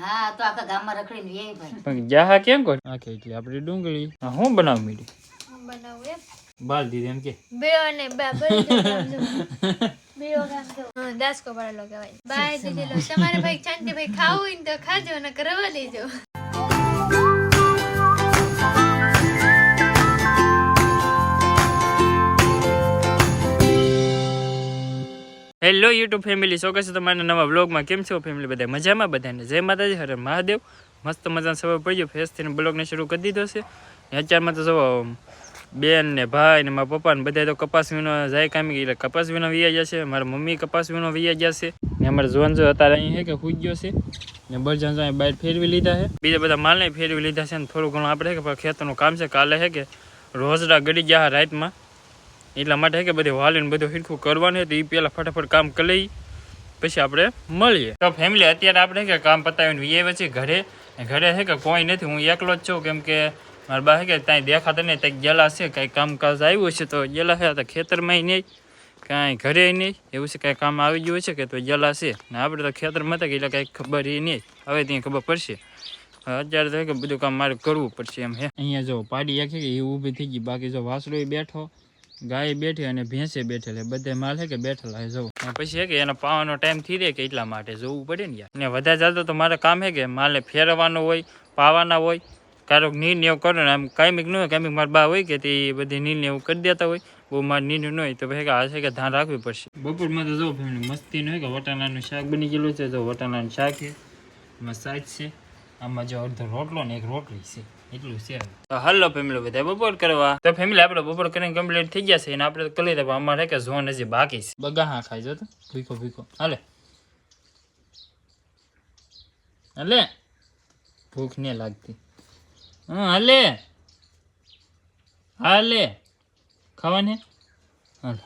હા તો આખા ગામમાં રખડીને વેય ભાઈ. પણ જાહા કેમ કર આખે એટલે આપણી ડુંગળી. હા હું બનાવ મીડી? બનાવું એમ. બાલ દીધી એમ કે. બે અને બે બે ગામ દાસકો લો કહેવાય બાય દીધેલો તમારે ભાઈ શાંતિ ભાઈ ખાવું હોય ને તો ખાજો ને કરવા દેજો. હેલો યુટ્યુબ ફેમિલી છે તમારા નવા બ્લોગમાં કેમ છો ફેમિલી બધા? મજામાં બધાને? જય માતાજી, હરે મહાદેવ. મસ્ત મજાનો સવાર પડી ગયો ફેસથી બ્લોગને શરૂ કરી દીધો છે. અત્યારમાં તો જો બેન ને ભાઈ ને મારા પપ્પા ને બધા તો કપાસ વીનો જાય કામી એટલે કપાસ વીણો વિયા જશે મારા મમ્મી કપાસ વીણો વિયા જશે ને અમારા જોન જો અત્યારે અહીં છે કે હુઈ ગયો છે. ને બળજાન અહીં બહાર ફેરવી લીધા છે. બીજા બધા માલને ફેરવી લીધા છે ને થોડું ઘણું આપણે કે ખેતરનું કામ છે. કાલે છે કે રોજડા ગડી ગયા રાતમાં. એટલા માટે કે બધી વાલીને બધું હિરખું કરવાનું છે તો એ પહેલાં ફટાફટ કામ કરી પછી આપણે મળીએ. તો ફેમિલી અત્યારે આપણે કે કામ પતાવીને વીએ પછી ઘરે. ઘરે છે કે કોઈ નથી, હું એકલો જ છું, કેમ કે મારા બા કે ત્યાં દેખાતા નહીં, ત્યાં ગયેલા છે, કાંઈ કામકાજ આવ્યું છે તો ગયેલા છે તો ખેતરમાં નહીં, કાંઈ ઘરે નહીં, એવું છે, કાંઈ કામ આવી ગયું છે કે તો ગયેલા છે. ને આપણે તો ખેતરમાં હતા કે એટલે કાંઈ ખબર એ નહીં, હવે ત્યાં ખબર પડશે. અત્યારે તો કે બધું કામ મારે કરવું પડશે એમ હે. અહીંયા જો પાડી આખી એ ઊભી થઈ ગઈ, બાકી જો વાસળો બેઠો. ગાય બેઠી અને ભેંસે બેઠેલી. બધે માલ છે કે બેઠેલા છે જવું પછી છે કે એનો પાવાનો ટાઈમ થઈ રહે કે એટલા માટે જોવું પડે ને યાર. ને વધારે ચાલતો તો મારે કામ છે કે માલને ફેરવવાનો હોય, પાવાના હોય. કારોક નીર ને એવું કરો ને, આમ કાયમિક ન હોય કાયમિક મારા બા હોય કે તે બધી નીર ને એવું કરી દેતા હોય. બહુ મારે નીર ન હોય તો ભાઈ આ છે કે ધ્યાન રાખવી પડશે. બપોરમાં તો જો ફેમિલી મસ્તી ન હોય કે વટાણાનું શાક બની ગયેલું છે જો વટાણાનું શાક છે. એમાં સાજ છે. આમાં જો અડધો રોટલો ને એક રોટલી છે. એટલું છે. તો હાલો ફેમિલી બધા બપોર કરવા. તો ફેમિલી આપણે બપોર કરીને કમ્પ્લીટ થઈ ગયા છે અને આપણે તો કરી દે અમારે કે ઝોન હજી બાકી છે. બગા હા ખાઈ જો તો. ભીખો ભીખો હાલે. હાલે. ભૂખ નહીં લાગતી. હા હાલે. હાલે. ખાવાને? હાલે.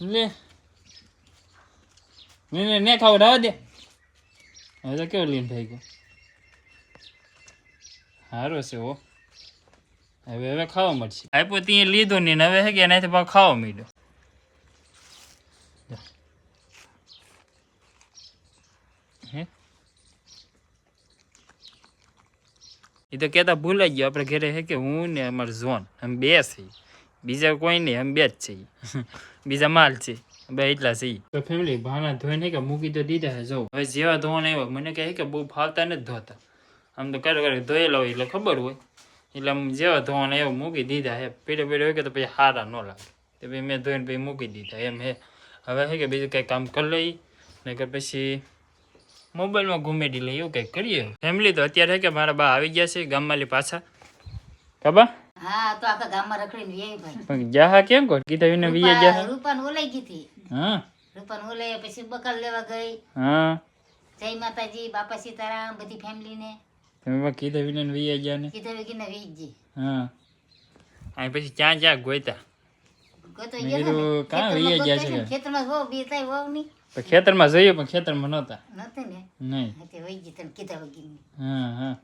લે. ને ને ને ખાવ રાવા દે. હવે તો કેવો લીન થઈ ગયો સારો છે હો હવે હવે ખાવા મળશે આપ્યો ત્યાં લીધો નહીં હવે હે કે એનાથી ભાવ ખાવા. હે એ તો કહેતા ભૂલાઈ ગયો આપણે ઘરે હે કે હું ને અમાર ઝોન અમે બે છીએ બીજા કોઈ નહીં અમે બે જ છીએ બીજા માલ છે બે એટલા છે તો ફેમિલી ભાના ધોઈને કે મૂકી તો દીધા છે જો હવે જેવા ધોવાના આવ્યા મને કહે કે બહુ ફાવતા નથી ધોતા આમ તો કરે કરે ધોયેલા હોય એટલે ખબર હોય એટલે આમ જેવા ધોવાના એવા મૂકી દીધા હે પીડે પીડે હોય કે તો પછી હારા ન લાગે તો પછી મેં ધોઈને પછી મૂકી દીધા એમ હે હવે હે કે બીજું કંઈ કામ કરી લઈ ને કે પછી મોબાઈલમાં ઘુમેડી લઈએ એવું કંઈક કરીએ ફેમિલી તો અત્યારે હે કે મારા બા આવી ગયા છે ગામમાંથી પાછા કાબા હા તો આખા ગામમાં રખડીને ભાઈ પણ જાહા કેમ કર કીધા વિના વીએ જાહા રૂપાન ઓલાઈ ગઈ હતી હા. રૂપાન ઓલાઈ પછી બકલ લેવા ગઈ. હા. જય માતાજી બાપા સીતારામ બધી ફેમિલીને. તમે કીધા વિના વીએ ગયા ને? કીધા વેગીને વેચજી હા. અહીં પછી ક્યાં ક્યાં ગોયતા? ને. ખેતરમાં ગયા ગોતા છે છે ને, ખેતરમાં વહુ બી થાય વહુ ની તો ખેતરમાં જઈએ પણ ખેતરમાં નહોતા. નહોતી ને? નહીં. હા હા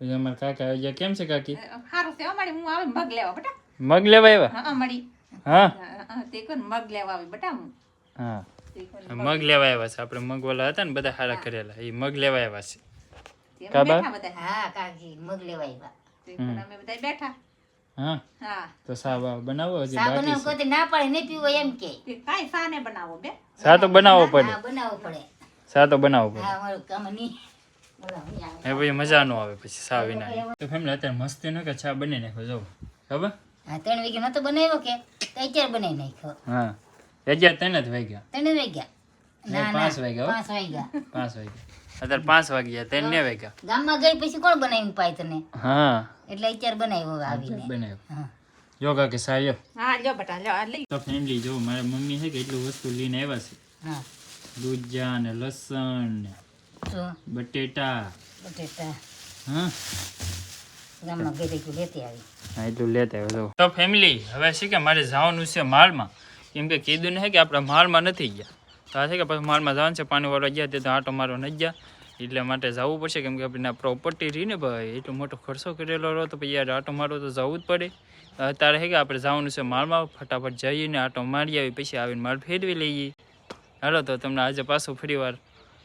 અમારા કાકા આવી ગયા. કેમ છે કાકી? સારું છે અમારી હું આવે મગ લેવા બેટા. મગ લેવા આવ્યા? હા અમારી હા? હા, તે કોણ મગ લેવા આવે બેટા હા. મગ લેવા આવ્યા છે. આપણે મગ વાળા હતા ને બધા હારા કરેલા. એ મગ લેવા આવ્યા છે. કાબા? હા કાકી મગ લેવા આવ્યા. અમે બધા બેઠા. હા? હા. તો સા બનાવો હજી બાકી છે. કોઈ ના પડે નહીં પીવો એમ કે. સા ને બનાવો બે. સા તો બનાવવો પડે. હા બનાવવો પડે. સા તો બનાવવો પડે. હા કામ નહીં. એ પછી મજા નો આવે પછી સા વિના. તો ફેમિલી અત્યારે મસ્તી નો કે ચા બની નાખો જો. ખબર? હા ત્રણ વાગ્યા નતો બનાવ્યો કે તો અત્યારે બનાવી નાખ્યો. હા. અત્યારે તને જ વાગ્યા. ત્રણ વાગ્યા. ના પાંચ વાગ્યા. પાંચ વાગ્યા. પાંચ વાગ્યા. અત્યારે પાંચ વાગ્યા ત્રણ ને વાગ્યા. ગામમાં ગઈ પછી કોણ બનાવીને પાય તને? હા. એટલે અત્યારે બનાવ્યો આવીને. બનાવ્યો. હા. યોગા કે સાયો હા લ્યો બેટા લ્યો આ લઈ. તો ફેમિલી જો મારા મમ્મી છે કે એટલું વસ્તુ લઈને આવ્યા છે. હા. દૂધજા ને લસણ ને બટેટા. બટેટા. હા. એટલું લેતા આવ્યો તો ફેમિલી હવે છે કે મારે જવાનું છે માલમાં. કેમ કે કીધું ને કે આપણે માલમાં નથી ગયા. તો આ છે કે પછી માલમાં જવાનું છે પાણી વાળવા ગયા તે તો આટો મારો નથી ગયા. એટલે માટે જવું પડશે કેમ કે આપણે પ્રોપર્ટી રહી ને ભાઈ એટલો મોટો ખર્ચો કરેલો રહો તો પછી યાર આટો મારવો તો જવું જ પડે. અત્યારે છે કે આપણે જવાનું છે માલમાં ફટાફટ જઈને આટો મારી આવી પછી આવીને માલ ફેરવી લઈએ. હાલો તો તમને આજે પાછું ફરી વાર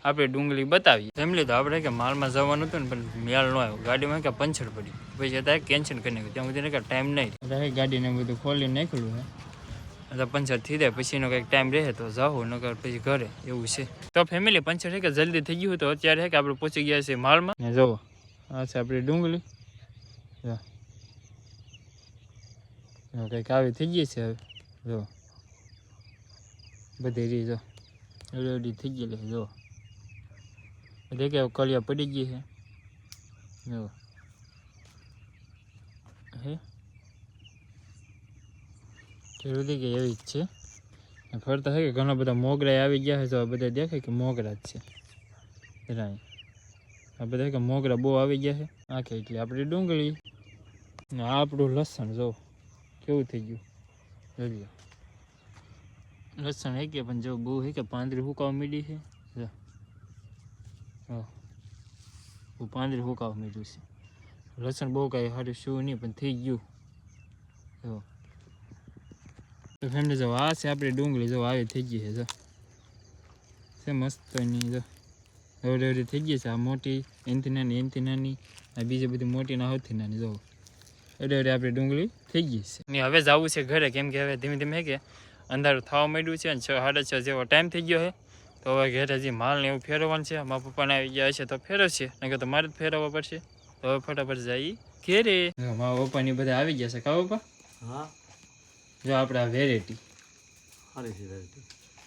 આપણે ડુંગળી બતાવી. ફેમિલી તો આપણે કે માલમાં જવાનું હતું ને પણ મેળ ન આવ્યો. ગાડીમાં કે પંચર પડી પછી અત્યારે કેન્સલ કરી નાખ્યું. ત્યાં સુધી કે ટાઈમ નહીં રહે ગાડીને બધું ખોલી નાખેલું હે. એટલે પંચર થઈ જાય. પછી એનો કંઈક ટાઈમ રહે તો જાઓ નકર પછી ઘરે. એવું છે. તો ફેમિલી પંચર છે કે જલ્દી થઈ ગયું તો અત્યારે છે કે આપણે પહોંચી ગયા છીએ માલમાં ને જુઓ. આ છે આપણી ડુંગળી. કંઈક આવી થઈ ગઈ છે હવે. જો બધી રીતો જો. થઈ ગયેલી જો બધી કે કલિયા પડી ગઈ છે. જો. હે? જરૂરી કે એવી જ છે. ને ફરતા છે કે ઘણા બધા મોગરા આવી ગયા છે તો આ બધા દેખાય કે મોગરા જ છે. રાય. આ બધા કે મોગરા બહુ આવી ગયા છે આખે એટલે આપણી ડુંગળી. ને આ આપણું લસણ, જો. કેવું થઈ ગયું? જોઈ લો લસણ હે કે, પણ જો બહુ હે કે પાંદરી હુકાવા મીડી છે જો. હા. પાંદરી હુકાવા મીડ્યું છે. લસણ બહુ કાંઈ સારું શું નહીં, પણ થઈ ગયું. જો. ફેમિલી જો, આ છે આપણી ડુંગળી, જો, આવી થઈ ગઈ છે, જો. છે મસ્ત એની જો. એવડી એવડી થઈ ગઈ છે, આ મોટી, એનથી નાની એનથી નાની, આ બીજી બધી મોટી ના સૌથી નાની, જો. એવડી એવડી આપણી ડુંગળી થઈ ગઈ છે. ને હવે જવું છે ઘરે, કેમ કે હવે ધીમે ધીમે કે અંધારું થવા માંડ્યું છે અને છ, સાડા છ જેવો ટાઈમ થઈ ગયો છે. તો હવે ઘરે હજી માલ ને એવું ફેરવવાનું છે. મારા પપ્પાને આવી ગયા હશે તો ફેરવશે. નહીં તો મારે જ ફેરવવા પડશે. તો હવે ફટાફટ જઈ ઘેરે. મારા પપ્પાની બધા આવી ગયા છે. કા પપ્પા? હા. જો આપણે આ વેરાયટી સારી છે વેરાયટી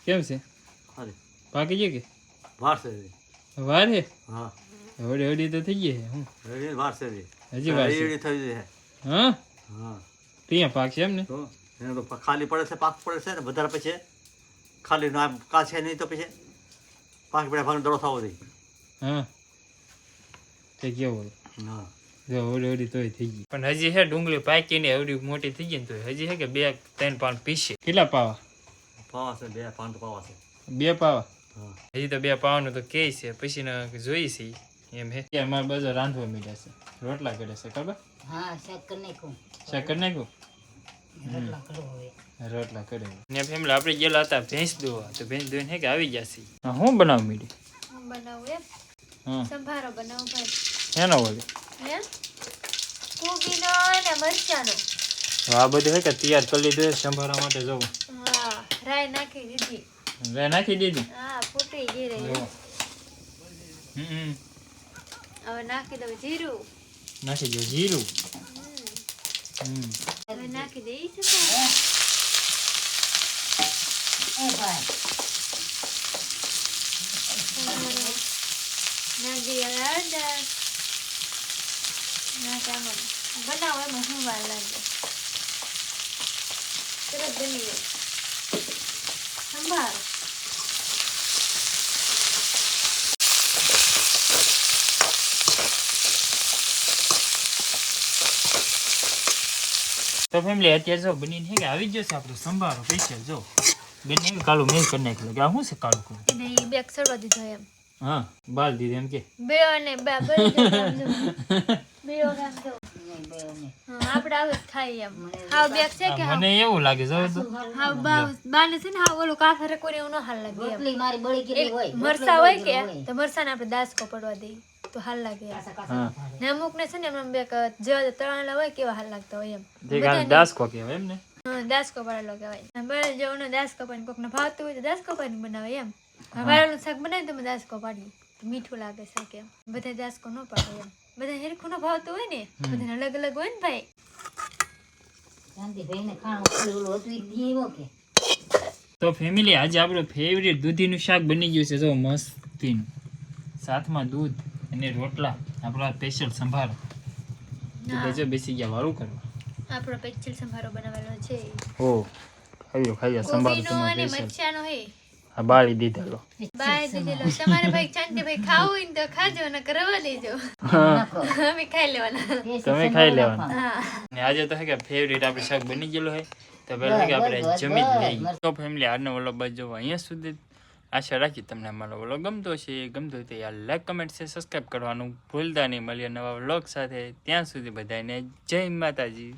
કેમ છે? સારી. પાકી છે કે? વાર છે. વાર છે હા. હળી હળી તો થઈ ગઈ છે હું? રેડી વાર છે હજી. વાર છે. રેડી થઈ જાય હા. હા? ત્યાં પાક છે એમ ને? તો ખાલી પડે છે પાક પડે છે ને વધારે પછી ખાલી ના કાચ નહીં તો પછી પાક પડે ભાગ દડો થવો દે હા. તે કેવું હા. જો હવડી હવડી તોય થઈ ગઈ. પણ હજી હે ડુંગળી પાકી ને હવડી મોટી થઈ ગઈ ને તો હજી હે કે બે ત્રણ પાન પીસે. કેટલા પાવા? પાવા છે બે પાન પાવા છે. બે પાવા? હજી તો બે પાવાનું તો કે છે પછી ને જોઈ છે એમ હે. કે મારે બધા રાંધવા મીડ્યા છે. રોટલા કરે છે ખબર? હા શાક કરી નાખું શાક કરી નાખ્યું? રોટલા કરો હવે રોટલા કરે ને ફેમિલી આપણે ગયેલા હતા ભેંસ દોવા તો ભેંસ દોઈને હે કે આવી ગયા છે હું બનાવ મીડી? બનાવું એમ? સંભારો બનાવું ભાઈ. એનો બોલે હે કોબીનો અને મરચાનો. આ બધું હે કે તૈયાર કરી લીધું છે સંભાળવા માટે જવું હા રાય નાખી દીધી. હવે નાખી દીધી? હા ફૂટી ગઈ રહી. હમ હવે નાખી દઉં જીરું. નાખી દઉં જીરું. હમ. હવે નાખી દઈ એ ભાઈ નાખી હળદર નાખી બનાવો એમાં શું વાર લાગે તરત બની સંભારો તો ફેમિલી અત્યારે જો બનીને કે આવી જશે આપણો સંભારો સ્પેશિયલ જો. બેન કાળું મેં કરી નાખેલું કે આ શું છે કાળું ઈ બેગ સડવા દીધો એમ. હા બાલ દીધી એમ કે. બે અને બે. બે મને એવું લાગે. બાને છે ને હા ઓલું કાફરે કોઈને એવું ન હાલ લાગે રોટલી મારી બળી ગયેલી હોય મરસા હોય કે તો મરસાને આપણે દાસકો પડવા દઈએ તો હાલ લાગે ને અમુક ને છે ને એમ બે જેવા તળાયેલા હોય કેવા હાલ લાગતા હોય એમ. દાસકો કહેવાય એમ ને. દાસકો પાડેલો કહેવાય. બળે જો ને દાસકો પાડીને કોકને ભાવતું હોય તો દાસકો પાડીને બનાવે એમ. વાળાનું શાક બનાવીને તમે દાસકો પાડીએ. મીઠું લાગે શાક એમ. બધા દાસકો ન પાડે એમ. બધા હેરખું ભાવ તો હોય ને બધાને અલગ અલગ હોય ને ભાઈ. શાંતિભાઈને ખાણું ઓલું હતું ઈ કે. તો ફેમિલી આજે આપણું ફેવરેટ દૂધીનું શાક બની ગયું છે જો મસ્તીનું. સાથમાં દૂધ અને રોટલા આપણા સ્પેશિયલ સંભારો. બેજો બેસી ગયા વાળું કરવા. આપણો સ્પેશિયલ સંભારો બનાવેલો છે. ઓ ખાયો ખાયો સંભારો તમારો સ્પેશિયલ મરચાનો હે. આ બાળી દીધેલો. બાળી દીધેલો. તમારે ભાઈ શાંતિ ભાઈ ખાવું હોય તો ખાજો ને કરવા દેજો. અમે ખાઈ લેવાના. તમે ખાઈ લેવાના. ને આજે તો હે કે ફેવરેટ આપણે શાક બની ગયેલું હોય તો પહેલાં કે આપણે જમી જ લઈએ. તો ફેમિલી આજનો વલો બસ અહીંયા સુધી આશા રાખી તમને અમારો વલો ગમતો છે ગમતો હોય તો યાર લાઈક કમેન્ટ છે સબસ્ક્રાઈબ કરવાનું ભૂલતા નહીં. મળીએ નવા વ્લોગ સાથે. ત્યાં સુધી બધાને જય માતાજી.